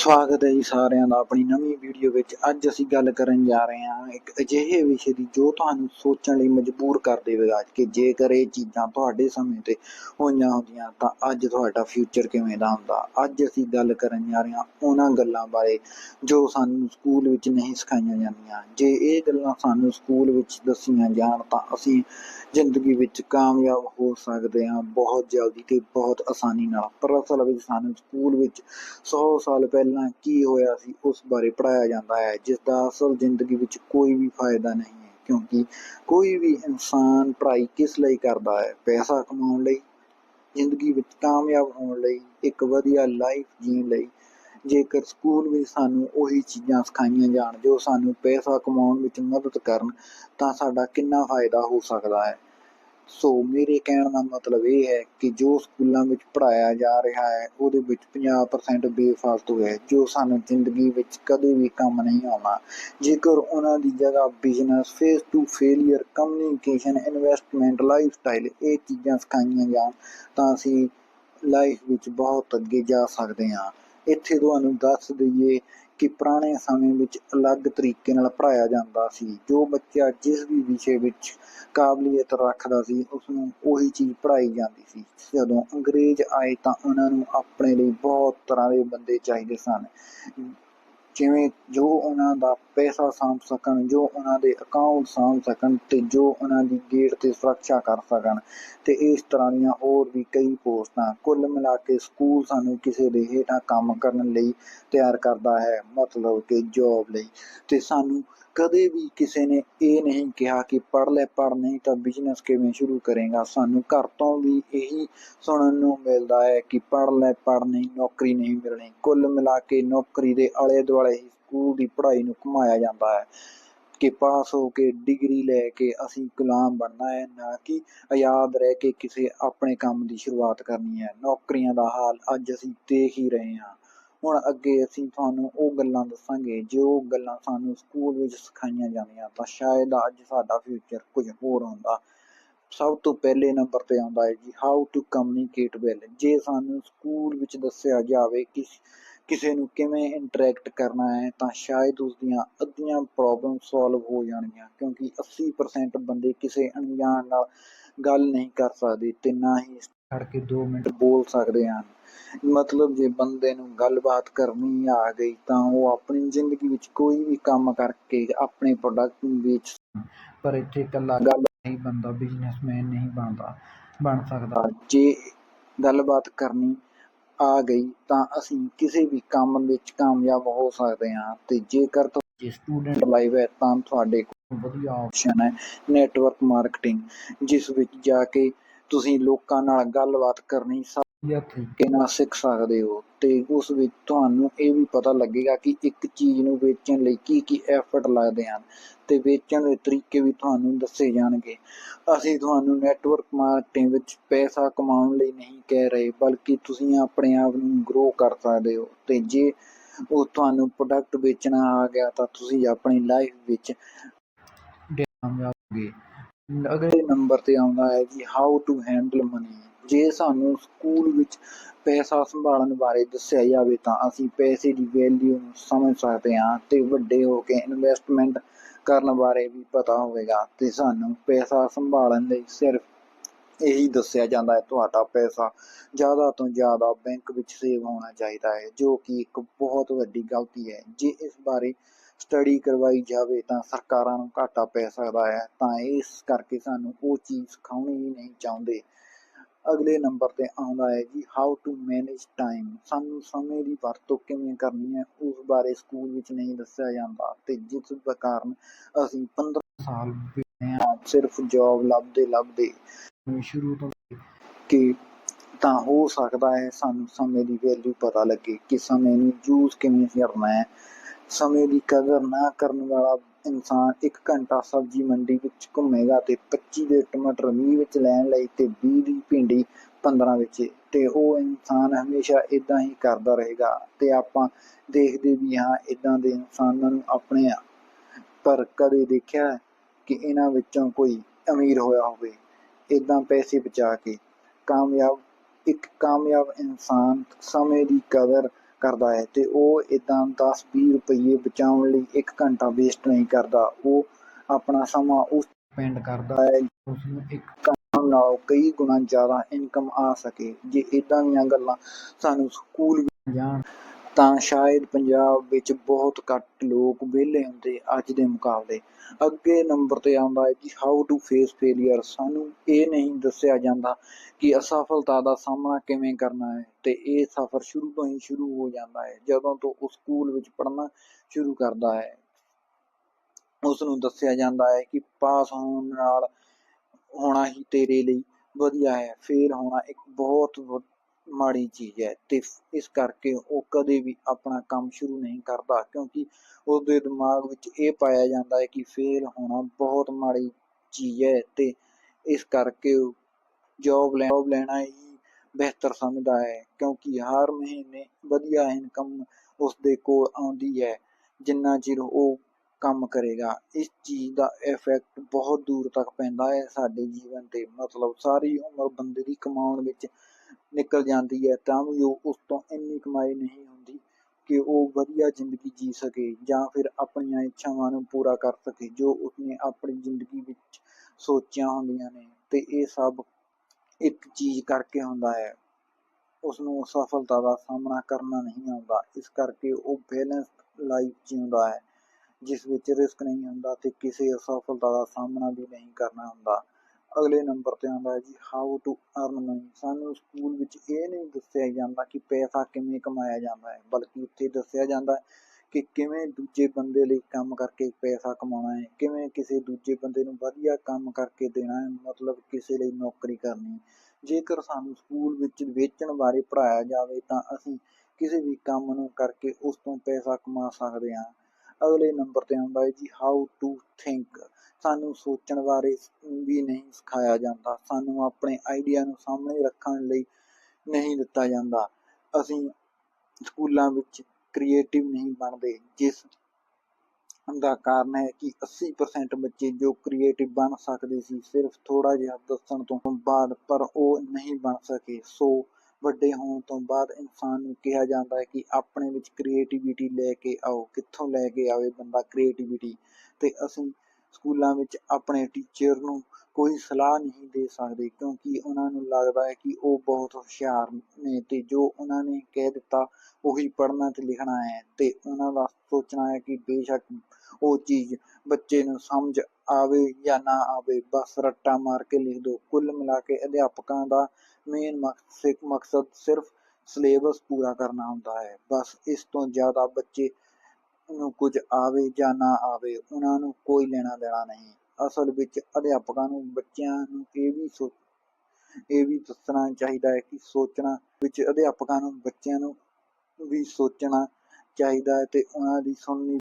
ਸਵਾਗਤ ਹੈ ਜੀ ਸਾਰਿਆਂ ਦਾ ਆਪਣੀ ਨਵੀਂ ਵੀਡੀਓ ਵਿੱਚ। ਅੱਜ ਅਸੀਂ ਗੱਲ ਕਰਨ ਜਾ ਰਹੇ ਹਾਂ ਇੱਕ ਅਜਿਹੇ ਵਿਸ਼ੇ ਦੀ ਜੋ ਤੁਹਾਨੂੰ ਸੋਚਣ ਲਈ ਮਜਬੂਰ ਕਰ ਦੇਵੇਗਾ। ਕਿ ਜੇਕਰ ਇਹ ਚੀਜ਼ਾਂ ਤੁਹਾਡੇ ਸਮੇਂ ਤੇ ਹੋਈਆਂ ਹੁੰਦੀਆਂ ਤਾਂ ਅੱਜ ਤੁਹਾਡਾ ਫਿਊਚਰ ਕਿਵੇਂ ਦਾ ਹੁੰਦਾ? ਅੱਜ ਅਸੀਂ ਗੱਲ ਕਰਨ ਜਾ ਰਹੇ ਹਾਂ ਉਹਨਾਂ ਗੱਲਾਂ ਬਾਰੇ ਜੋ ਸਾਨੂੰ ਸਕੂਲ ਵਿੱਚ ਨਹੀਂ ਸਿਖਾਈਆਂ ਜਾਂਦੀਆਂ। ਜੇ ਇਹ ਗੱਲਾਂ ਸਾਨੂੰ ਸਕੂਲ ਵਿੱਚ ਦੱਸੀਆਂ ਜਾਣ ਤਾਂ ਅਸੀਂ ਜ਼ਿੰਦਗੀ ਵਿੱਚ ਕਾਮਯਾਬ ਹੋ ਸਕਦੇ ਹਾਂ ਬਹੁਤ ਜਲਦੀ ਤੇ ਬਹੁਤ ਆਸਾਨੀ ਨਾਲ। ਪਰ ਅਸਲ ਵਿੱਚ ਸਾਨੂੰ ਸਕੂਲ ਵਿੱਚ 100 ਸਾਲ ਪਹਿਲਾਂ ਕੀ ਹੋਇਆ ਸੀ, ਉਸ ਬਾਰੇ ਪੜਾਇਆ ਜਾਂਦਾ ਹੈ ਜਿਸ ਦਾ ਅਸਲ ਜ਼ਿੰਦਗੀ ਵਿੱਚ ਕੋਈ ਵੀ ਫਾਇਦਾ ਨਹੀਂ ਹੈ, ਕਿਉਂਕਿ ਕੋਈ ਵੀ ਇਨਸਾਨ ਪੜ੍ਹਾਈ ਕਿਸ ਲਈ ਕਰਦਾ ਹੈ, ਪੈਸਾ ਕਮਾਉਣ ਲਈ, ਜ਼ਿੰਦਗੀ ਵਿੱਚ ਕਾਮਯਾਬ ਹੋਣ ਲਈ, ਇੱਕ ਵਧੀਆ ਲਾਈਫ ਜੀਣ ਲਈ, ਜੇਕਰ ਸਕੂਲ ਵਿੱਚ ਸਾਨੂੰ ਉਹੀ ਚੀਜ਼ਾਂ ਸਿਖਾਈਆਂ ਜਾਣ ਜੋ ਸਾਨੂੰ ਪੈਸਾ ਕਮਾਉਣ ਵਿੱਚ ਮਦਦ ਕਰਨ, ਤਾਂ ਸਾਡਾ ਕਿੰਨਾ ਫਾਇਦਾ ਹੋ ਸਕਦਾ ਹੈ। ਸੋ ਮੇਰੇ ਕਹਿਣ ਦਾ ਮਤਲਬ ਇਹ ਹੈ ਕਿ ਜੋ ਸਕੂਲਾਂ ਵਿੱਚ ਪੜਾਇਆ ਜਾ ਰਿਹਾ ਹੈ, ਉਹਦੇ ਵਿੱਚ 50% ਬੇਫਾਲਤੂ ਹੈ, ਜੋ ਸਾਨੂੰ ਜ਼ਿੰਦਗੀ ਵਿੱਚ ਕਦੇ ਵੀ ਕੰਮ ਨਹੀਂ ਆਉਣਾ। ਜੇਕਰ ਉਹਨਾਂ ਦੀ ਜਗ੍ਹਾ business face to failure communication investment lifestyle ਇਹ ਚੀਜ਼ਾਂ ਸਿਖਾਈਆਂ ਜਾਣ, ਤਾਂ ਅਸੀਂ ਲਾਈਫ ਵਿੱਚ ਬਹੁਤ ਅੱਗੇ ਜਾ ਸਕਦੇ ਹਾਂ। ਇੱਥੇ ਤੁਹਾਨੂੰ ਦੱਸ ਦਈਏ ਕਿ ਪੁਰਾਣੇ ਸਮੇਂ ਵਿੱਚ ਅਲੱਗ ਤਰੀਕੇ ਨਾਲ ਪੜਾਇਆ ਜਾਂਦਾ ਸੀ। ਜੋ ਬੱਚਾ ਜਿਸ ਵੀ ਵਿਸ਼ੇ ਵਿੱਚ ਕਾਬਲੀਅਤ ਰੱਖਦਾ ਸੀ ਉਸ ਨੂੰ ਉਹੀ ਚੀਜ਼ ਪੜਾਈ ਜਾਂਦੀ ਸੀ। ਜਦੋਂ ਅੰਗਰੇਜ਼ ਆਏ ਤਾਂ ਉਹਨਾਂ ਨੂੰ ਆਪਣੇ ਲਈ ਬਹੁਤ ਤਰ੍ਹਾਂ ਦੇ ਬੰਦੇ ਚਾਹੀਦੇ ਸਨ। ਜਿਵੇਂ ਜੋ ਉਹਨਾਂ ਦਾ ਪੈਸਾ ਸਾਂਭ ਸਕਣ, ਜੋ ਉਹਨਾਂ ਦੇ ਅਕਾਊਂਟ ਸਾਂਭ ਸਕਣ ਤੇ ਜੋ ਉਹਨਾਂ ਦੀ ਗੇਟ ਤੇ ਸੁਰੱਖਿਆ ਕਰ ਸਕਣ ਤੇ ਇਸ ਤਰ੍ਹਾਂ ਦੀਆਂ ਹੋਰ ਵੀ ਕਈ ਪੋਸਟਾਂ ਕੁੱਲ ਮਿਲਾ ਕੇ ਸਕੂਲ ਸਾਨੂੰ ਕਿਸੇ ਦੇ ਹੇਠਾਂ ਕੰਮ ਕਰਨ ਲਈ ਤਿਆਰ ਕਰਦਾ ਹੈ, ਮਤਲਬ ਕਿ ਜੋਬ ਲਈ ਤੇ ਸਾਨੂੰ ਕਦੇ ਵੀ ਕਿਸੇ ਨੇ ਇਹ ਨਹੀਂ ਕਿਹਾ ਕਿ ਪੜ੍ਹ ਲੈ, ਪੜ੍ਹ ਨਹੀਂ ਤਾਂ ਬਿਜ਼ਨਸ ਕਿਵੇਂ ਸ਼ੁਰੂ ਕਰੇਗਾ? ਸਾਨੂੰ ਘਰ ਤੋਂ ਵੀ ਇਹੀ ਸੁਣਨ ਨੂੰ ਮਿਲਦਾ ਹੈ ਕਿ ਪੜ੍ਹ ਲੈ, ਪੜ੍ਹ ਨਹੀਂ, ਨੌਕਰੀ ਨਹੀਂ ਮਿਲਣੀ। ਕੁੱਲ ਮਿਲਾ ਕੇ ਨੌਕਰੀ ਦੇ ਆਲੇ ਦੁਆਲੇ ਹੀ ਸਕੂਲ ਦੀ ਪੜ੍ਹਾਈ ਨੂੰ ਘੁਮਾਇਆ ਜਾਂਦਾ ਹੈ ਕਿ ਪਾਸ ਹੋ ਕੇ ਡਿਗਰੀ ਲੈ ਕੇ ਅਸੀਂ ਗੁਲਾਮ ਬਣਨਾ ਹੈ, ਨਾ ਕਿ ਆਜ਼ਾਦ ਰਹਿ ਕੇ ਕਿਸੇ ਆਪਣੇ ਕੰਮ ਦੀ ਸ਼ੁਰੂਆਤ ਕਰਨੀ ਹੈ। ਨੌਕਰੀਆਂ ਦਾ ਹਾਲ ਅੱਜ ਅਸੀਂ ਦੇਖ ਹੀ ਰਹੇ ਹਾਂ। ਹੁਣ ਅੱਗੇ ਅਸੀਂ ਤੁਹਾਨੂੰ ਉਹ ਗੱਲਾਂ ਦੱਸਾਂਗੇ, ਜੋ ਗੱਲਾਂ ਸਾਨੂੰ ਸਕੂਲ ਵਿੱਚ ਸਿਖਾਈਆਂ ਜਾਂਦੀਆਂ ਤਾਂ ਸ਼ਾਇਦ ਅੱਜ ਸਾਡਾ ਫਿਊਚਰ ਕੁਝ ਹੋਰ ਹੁੰਦਾ ਸਭ ਤੋਂ ਪਹਿਲੇ ਨੰਬਰ ਤੇ ਆਉਂਦਾ ਹੈ ਜੀ ਹਾਊ ਟੂ ਕਮਿਊਨੀਕੇਟ ਵੈਲ ਜੇ ਸਾਨੂੰ ਸਕੂਲ ਵਿੱਚ ਦੱਸਿਆ ਜਾਵੇ ਕਿ ਕਿਸੇ ਨੂੰ ਕਿਵੇਂ ਇੰਟਰੈਕਟ ਕਰਨਾ ਹੈ, ਤਾਂ ਸ਼ਾਇਦ ਉਸ ਦੀਆਂ ਅੱਧੀਆਂ ਪ੍ਰੋਬਲਮ ਸੋਲਵ ਹੋ ਜਾਣਗੀਆਂ, ਕਿਉਂਕਿ 80% ਬੰਦੇ ਕਿਸੇ ਅਣਜਾਣ ਨਾਲ ਗੱਲ ਨਹੀਂ ਕਰ ਸਕਦੇ ਤੇ ਨਾ ਹੀ ਖੜ ਕੇ 2 ਮਿੰਟ ਬੋਲ ਸਕਦੇ ਹਨ ਮਤਲਬ ਜੇ ਬੰਦੇ ਨੂੰ ਗੱਲਬਾਤ ਕਰਨੀ ਆ ਗਈ ਤਾਂ ਉਹ ਆਪਣੀ ਜ਼ਿੰਦਗੀ ਵਿੱਚ ਕੋਈ ਵੀ ਕੰਮ ਕਰਕੇ ਆਪਣੇ ਪ੍ਰੋਡਕਟ ਨੂੰ ਵੇਚ ਪਰ ਇੱਥੇ ਇਕੱਲਾ ਗੱਲ ਨਹੀਂ ਬੰਦਾ ਬਿਜ਼ਨਸਮੈਨ ਨਹੀਂ ਬਣਦਾ ਬਣ ਸਕਦਾ। ਜੇ ਗੱਲਬਾਤ ਕਰਨੀ ਆ ਗਈ ਤਾਂ ਅਸੀਂ ਕਿਸੇ ਵੀ ਕੰਮ ਵਿੱਚ ਕਾਮਯਾਬ ਹੋ ਸਕਦੇ ਹਾਂ ਤੇ ਜੇਕਰ ਤੁਸੀਂ ਸਟੂਡੈਂਟ ਲਾਈਵ ਹੈ ਤਾਂ ਤੁਹਾਡੇ ਕੋਲ ਵਧੀਆ ਆਪਸ਼ਨ ਹੈ ਨੈਟਵਰਕ ਮਾਰਕੀਟਿੰਗ ਜਿਸ ਵਿੱਚ ਜਾ ਕੇ ਤੁਸੀਂ ਲੋਕਾਂ ਨਾਲ ਗੱਲਬਾਤ ਕਰਨੀ ਵਧੀਆ ਤਰੀਕੇ ਨਾਲ ਸਿੱਖ ਸਕਦੇ ਹੋ। ਤੇ ਉਸ ਵਿੱਚ ਤੁਹਾਨੂੰ ਇਹ ਵੀ ਪਤਾ ਲੱਗੇਗਾ ਕਿ ਇੱਕ ਚੀਜ਼ ਨੂੰ ਵੇਚਣ ਲਈ ਕੀ ਕੀ ਐਫਰਟ ਲੱਗਦੇ ਹਨ ਤੇ ਵੇਚਣ ਦੇ ਤਰੀਕੇ ਵੀ ਤੁਹਾਨੂੰ ਦੱਸੇ ਜਾਣਗੇ। ਅਸੀਂ ਤੁਹਾਨੂੰ ਨੈਟਵਰਕ ਮਾਰਕੀਟਿੰਗ ਵਿੱਚ ਪੈਸਾ ਕਮਾਉਣ ਲਈ ਨਹੀਂ ਕਹਿ ਰਹੇ ਬਲਕਿ ਤੁਸੀਂ ਆਪਣੇ ਆਪ ਨੂੰ ਗਰੋ ਕਰ ਸਕਦੇ ਹੋ। ਤੇ ਜੇ ਉਹ ਤੁਹਾਨੂੰ ਪ੍ਰੋਡਕਟ ਵੇਚਣਾ ਆ ਗਿਆ ਤਾਂ ਤੁਸੀਂ ਆਪਣੀ ਲਾਈਫ ਵਿੱਚ ਕਾਮਯਾਬ ਹੋਗੇ ਅਗਲੇ ਨੰਬਰ ਤੇ ਆਉਂਦਾ ਹੈ ਜੀ ਹਾਊ ਟੂ ਹੈਂਡਲ ਮਨੀ ਜੇ ਸਾਨੂੰ ਸਕੂਲ ਵਿੱਚ ਪੈਸਾ ਸੰਭਾਲਣ ਬਾਰੇ ਦੱਸਿਆ ਜਾਵੇ ਤਾਂ ਅਸੀਂ ਪੈਸੇ ਦੀ ਵੈਲਿਊ ਨੂੰ ਸਮਝ ਸਕਦੇ ਹਾਂ ਤੇ ਵੱਡੇ ਹੋ ਕੇ ਇਨਵੈਸਟਮੈਂਟ ਕਰਨ ਬਾਰੇ ਵੀ ਪਤਾ ਹੋਵੇਗਾ ਤੇ ਸਾਨੂੰ ਪੈਸਾ ਸੰਭਾਲਣ ਲਈ ਸਿਰਫ ਇਹੀ ਦੱਸਿਆ ਜਾਂਦਾ ਹੈ, ਤੁਹਾਡਾ ਪੈਸਾ ਜ਼ਿਆਦਾ ਤੋਂ ਜ਼ਿਆਦਾ ਬੈਂਕ ਵਿੱਚ ਸੇਵ ਹੋਣਾ ਚਾਹੀਦਾ ਹੈ, ਜੋ ਕਿ ਇੱਕ ਬਹੁਤ ਵੱਡੀ ਗਲਤੀ ਹੈ। ਜੇ ਇਸ ਬਾਰੇ ਸਟੱਡੀ ਕਰਵਾਈ ਜਾਵੇ ਤਾਂ ਸਰਕਾਰਾਂ ਨੂੰ ਘਾਟਾ ਪੈ ਸਕਦਾ ਹੈ, ਤਾਂ ਇਸ ਕਰਕੇ ਸਾਨੂੰ ਉਹ ਚੀਜ਼ ਸਿਖਾਉਣੀ ਹੀ ਨਹੀਂ ਚਾਹੁੰਦੇ। ਅਗਲੇ ਨੰਬਰ ਤੇ ਆਉਂਦਾ ਹੈ ਜੀ ਹਾਊ ਟੂ ਮੈਨੇਜ ਟਾਈਮ ਸਾਨੂੰ ਸਮੇਂ ਦੀ ਵਰਤੋਂ ਕਿਵੇਂ ਕਰਨੀ ਹੈ, ਉਸ ਬਾਰੇ ਸਕੂਲ ਵਿੱਚ ਨਹੀਂ ਦੱਸਿਆ ਜਾਂਦਾ ਤੇ ਜਿਸ ਕਾਰਨ ਅਸੀਂ 15 ਸਾਲ ਬੀਤੇ ਸਿਰਫ ਜੌਬ ਲੱਭਦੇ ਲੱਭਦੇ ਸ਼ੁਰੂ ਤੋਂ ਕਿ ਤਾਂ ਹੋ ਸਕਦਾ ਹੈ ਸਾਨੂੰ ਸਮੇਂ ਦੀ ਵੈਲਿਊ ਪਤਾ ਲੱਗੇ ਕਿ ਸਮੇਂ ਨੂੰ ਯੂਜ਼ ਕਿਵੇਂ ਕਰਨਾ ਹੈ। ਸਮੇਂ ਦੀ ਕਦਰ ਨਾ ਕਰਨ ਵਾਲਾ ਇਨਸਾਨ 1 ਘੰਟਾ ਸਬਜ਼ੀ ਮੰਡੀ ਵਿੱਚ ਘੁੰਮੇਗਾ ਤੇ 25 ਦੇ ਟਮਾਟਰ 20 ਵਿੱਚ ਲੈਣ ਲਈ ਤੇ 20 ਦੀ ਭਿੰਡੀ 15 ਵਿੱਚ। ਤੇ ਉਹ ਇਨਸਾਨ ਹਮੇਸ਼ਾ ਇਦਾਂ ਹੀ ਕਰਦਾ ਰਹੇਗਾ ਤੇ ਆਪਾਂ ਦੇਖਦੇ ਵੀ ਹਾਂ ਇਦਾਂ ਦੇ ਇਨਸਾਨਾਂ ਨੂੰ ਆਪਣੇ ਪਰ ਕਦੇ ਦੇਖਿਆ ਕਿ ਇਹਨਾਂ ਵਿੱਚੋਂ ਕੋਈ ਅਮੀਰ ਹੋਇਆ ਹੋਵੇ ਇਦਾਂ ਪੈਸੇ ਬਚਾ ਕੇ। ਕਾਮਯਾਬ, ਇੱਕ ਕਾਮਯਾਬ ਇਨਸਾਨ ਸਮੇਂ ਦੀ ਕਦਰ ਕਰਦਾ ਹੈ ਤੇ ਉਹ ਇਦਾਂ 10-20 ਰੁਪਏ ਬਚਾਉਣ ਲਈ ਇੱਕ ਘੰਟਾ ਵੇਸਟ ਨਹੀਂ ਕਰਦਾ। ਉਹ ਆਪਣਾ ਸਮਾਂ ਉਸ ਸਪੈਂਡ ਕਰਦਾ ਹੈ ਉਸ ਨੂੰ ਇੱਕ ਕੰਮ ਨਾਲੋਂ ਕਈ ਗੁਣਾ ਜ਼ਿਆਦਾ ਇਨਕਮ ਆ ਸਕੇ। ਜੇ ਇਦਾਂ ਦੀਆਂ ਗੱਲਾਂ ਸਾਨੂੰ ਸਕੂਲ ਵਿੱਚ ਜਾਣ ਤਾਂ ਸ਼ਾਇਦ ਪੰਜਾਬ ਵਿੱਚ ਬਹੁਤ ਘੱਟ ਲੋਕ ਵਿਹਲੇ ਹੁੰਦੇ ਅੱਜ ਦੇ ਮੁਕਾਬਲੇ। ਅੱਗੇ ਨੰਬਰ ਤੇ ਆਉਂਦਾ ਹੈ ਕਿ ਹਾਊ ਟੂ ਫੇਸ ਫੇਲੀਅਰ ਸਾਨੂੰ ਇਹ ਨਹੀਂ ਦੱਸਿਆ ਜਾਂਦਾ ਕਿ ਅਸਫਲਤਾ ਦਾ ਸਾਹਮਣਾ ਕਿਵੇਂ ਕਰਨਾ ਹੈ ਤੇ ਇਹ ਸਫ਼ਰ ਸ਼ੁਰੂ ਤੋਂ ਹੀ ਸ਼ੁਰੂ ਹੋ ਜਾਂਦਾ ਹੈ, ਜਦੋਂ ਤੋਂ ਉਹ ਸਕੂਲ ਵਿੱਚ ਪੜ੍ਹਨਾ ਸ਼ੁਰੂ ਕਰਦਾ ਹੈ। ਉਸ ਨੂੰ ਦੱਸਿਆ ਜਾਂਦਾ ਹੈ ਕਿ ਪਾਸ ਹੋਣ ਨਾਲ ਹੋਣਾ ਹੀ ਤੇਰੇ ਲਈ ਵਧੀਆ ਹੈ। ਫੇਲ ਹੋਣਾ ਇੱਕ ਬਹੁਤ ਵ- ਮਾੜੀ ਚੀਜ਼ ਹੈ ਤੇ ਇਸ ਕਰਕੇ ਉਹ ਕਦੇ ਵੀ ਆਪਣਾ ਕੰਮ ਸ਼ੁਰੂ ਨਹੀਂ ਕਰਦਾ ਕਿਉਂਕਿ ਉਹਦੇ ਦਿਮਾਗ ਵਿੱਚ ਇਹ ਪਾਇਆ ਜਾਂਦਾ ਹੈ ਕਿ ਫੇਲ ਹੋਣਾ ਬਹੁਤ ਮਾੜੀ ਚੀਜ਼ ਹੈ ਤੇ ਇਸ ਕਰਕੇ ਜੌਬ ਲੈਣਾ ਹੀ ਬਿਹਤਰ ਸਮਝਦਾ ਹੈ ਕਿਉਂਕਿ ਹਰ ਮਹੀਨੇ ਵਧੀਆ ਇਨਕਮ ਉਸਦੇ ਕੋਲ ਆਉਂਦੀ ਹੈ, ਜਿੰਨਾ ਚਿਰ ਉਹ ਕੰਮ ਕਰੇਗਾ। ਇਸ ਚੀਜ਼ ਦਾ ਇਫੈਕਟ ਬਹੁਤ ਦੂਰ ਤੱਕ ਪੈਂਦਾ ਹੈ ਸਾਡੇ ਜੀਵਨ ਤੇ। ਮਤਲਬ ਸਾਰੀ ਉਮਰ ਬੰਦੇ ਦੀ ਕਮਾਉਣ ਵਿੱਚ ਨਿਕਲ ਜਾਂਦੀ ਹੈ, ਤਾਂ ਵੀ ਉਹ ਉਸ ਤੋਂ ਇੰਨੀ ਕਮਾਈ ਨਹੀਂ ਹੁੰਦੀ ਕਿ ਉਹ ਵਧੀਆ ਜ਼ਿੰਦਗੀ ਜੀ ਸਕੇ ਜਾਂ ਫਿਰ ਆਪਣੀਆਂ ਇੱਛਾਵਾਂ ਨੂੰ ਪੂਰਾ ਕਰ ਸਕੇ, ਜੋ ਉਸਨੇ ਆਪਣੀ ਜ਼ਿੰਦਗੀ ਵਿੱਚ ਸੋਚੀਆਂ ਹੁੰਦੀਆਂ ਨੇ। ਤੇ ਇਹ ਸਭ ਇੱਕ ਚੀਜ਼ ਕਰਕੇ ਹੁੰਦਾ ਹੈ। ਉਸ ਨੂੰ ਸਫਲਤਾ ਦਾ ਸਾਹਮਣਾ ਕਰਨਾ ਨਹੀਂ ਆਉਂਦਾ। ਇਸ ਕਰਕੇ ਉਹ ਬੈਲੈਂਸ ਲਾਈਫ ਜਿਉਂਦਾ ਹੈ, ਜਿਸ ਵਿੱਚ ਰਿਸਕ ਨਹੀਂ ਹੁੰਦਾ ਤੇ ਕਿਸੇ ਅਸਫਲਤਾ ਦਾ ਸਾਹਮਣਾ ਵੀ ਨਹੀਂ ਕਰਨਾ ਹੁੰਦਾ। ਅਗਲੇ ਨੰਬਰ ਤੇ ਆਉਂਦਾ ਹੈ ਜੀ ਹਾਊ ਟੂ ਅਰਨ ਮਨੀ ਸਾਨੂੰ ਸਕੂਲ ਵਿੱਚ ਇਹ ਨਹੀਂ ਦੱਸਿਆ ਜਾਂਦਾ ਕਿ ਪੈਸਾ ਕਿਵੇਂ ਕਮਾਇਆ ਜਾਂਦਾ ਹੈ, ਬਲਕਿ ਉੱਥੇ ਦੱਸਿਆ ਜਾਂਦਾ ਹੈ ਕਿ ਕਿਵੇਂ ਦੂਜੇ ਬੰਦੇ ਲਈ ਕੰਮ ਕਰਕੇ ਪੈਸਾ ਕਮਾਉਣਾ ਹੈ, ਕਿਵੇਂ ਕਿਸੇ ਦੂਜੇ ਬੰਦੇ ਨੂੰ ਵਧੀਆ ਕੰਮ ਕਰਕੇ ਦੇਣਾ ਹੈ, ਮਤਲਬ ਕਿਸੇ ਲਈ ਨੌਕਰੀ ਕਰਨੀ ਜੇਕਰ ਸਾਨੂੰ ਸਕੂਲ ਵਿੱਚ ਵੇਚਣ ਬਾਰੇ ਪੜ੍ਹਾਇਆ ਜਾਵੇ ਤਾਂ ਅਸੀਂ ਕਿਸੇ ਵੀ ਕੰਮ ਨੂੰ ਕਰਕੇ ਉਸ ਤੋਂ ਪੈਸਾ ਕਮਾ ਸਕਦੇ ਹਾਂ। ਅਗਲੇ ਨੰਬਰ ਤੇ ਆਉਂਦਾ ਹੈ ਜੀ ਹਾਊ ਟੂ ਥਿੰਕ ਸਾਨੂੰ ਸੋਚਣ ਬਾਰੇ ਵੀ ਨਹੀਂ ਸਿਖਾਇਆ ਜਾਂਦਾ। ਸਾਨੂੰ ਆਪਣੇ ਆਈਡੀਆ ਨੂੰ ਸਾਹਮਣੇ ਰੱਖਣ ਲਈ ਨਹੀਂ ਦਿੱਤਾ ਜਾਂਦਾ। ਅਸੀਂ ਸਕੂਲਾਂ ਵਿੱਚ ਕ੍ਰੀਏਟਿਵ ਨਹੀਂ ਬਣਦੇ, ਜਿਸ ਦਾ ਕਾਰਨ ਹੈ ਕਿ 80% ਬੱਚੇ ਜੋ ਕ੍ਰੀਏਟਿਵ ਬਣ ਸਕਦੇ ਸੀ, ਸਿਰਫ ਥੋੜਾ ਜਿਹਾ ਦੱਸਣ ਤੋਂ ਬਾਅਦ ਪਰ ਉਹ ਨਹੀਂ ਬਣ ਸਕੇ। ਸੋ ਵੱਡੇ ਹੋਣ ਤੋਂ ਬਾਅਦ ਇਨਸਾਨ ਨੂੰ ਕਿਹਾ ਜਾਂਦਾ ਹੈ ਕਿ ਆਪਣੇ ਵਿੱਚ ਕ੍ਰੀਏਟੀਵਿਟੀ ਲੈ ਕੇ ਆਓ, ਕਿੱਥੋਂ ਲੈ ਕੇ ਆਵੇ ਬੰਦਾ ਕ੍ਰੀਏਟੀਵਿਟੀ ਤੇ ਅਸੀਂ ਸਕੂਲਾਂ ਵਿੱਚ ਆਪਣੇ ਟੀਚਰ ਨੂੰ ਕੋਈ ਸਲਾਹ ਨਹੀਂ ਦੇ ਸਕਦੇ ਕਿਉਂਕਿ ਉਹਨਾਂ ਨੂੰ ਲੱਗਦਾ ਹੈ ਕਿ ਉਹ ਬਹੁਤ ਹੁਸ਼ਿਆਰ ਨੇ ਤੇ ਜੋ ਉਹਨਾਂ ਨੇ ਕਹਿ ਦਿੱਤਾ ਉਹੀ ਪੜ੍ਹਨਾ ਤੇ ਲਿਖਣਾ ਹੈ ਤੇ ਉਹਨਾਂ ਦਾ ਸੋਚਣਾ ਹੈ ਕਿ ਬੇਸ਼ੱਕ ਉਹ ਚੀਜ਼ ਬੱਚੇ ਨੂੰ ਸਮਝ ਆਵੇ ਜਾਂ ਨਾ ਆਵੇ। ਬਸ ਰੱਟਾ ਮਾਰ ਕੇ ਲਿਖ ਦੋ। ਕੁੱਲ ਮਿਲਾ ਕੇ ਅਧਿਆਪਕਾਂ ਦਾ ਮੇਨ ਮਕਸਦ ਸਿਰਫ ਸਿਲੇਬਸ ਪੂਰਾ ਕਰਨਾ ਹੁੰਦਾ ਹੈ। ਬਸ ਇਸ ਤੋਂ ਜ਼ਿਆਦਾ ਬੱਚੇ ਨੂੰ ਕੁਝ ਆਵੇ ਜਾਂ ਨਾ ਆਵੇ, ਉਹਨਾਂ ਨੂੰ ਕੋਈ ਲੈਣਾ ਦੇਣਾ ਨਹੀਂ। ਅਸਲ ਵਿੱਚ ਅਧਿਆਪਕਾਂ ਨੂੰ, ਬੱਚਿਆਂ ਨੂੰ ਇਹ ਵੀ ਸੋਚ ਇਹ ਵੀ ਦੱਸਣਾ ਚਾਹੀਦਾ ਹੈ ਕਿ ਸੋਚਣਾ ਵਿੱਚ ਅਧਿਆਪਕਾਂ ਨੂੰ, ਬੱਚਿਆਂ ਨੂੰ ਵੀ ਸੋਚਣਾ ਚਾਹੀਦਾ ਹੈ ਤੇ ਉਹਨਾਂ ਦੀ ਸੁਣਨੀ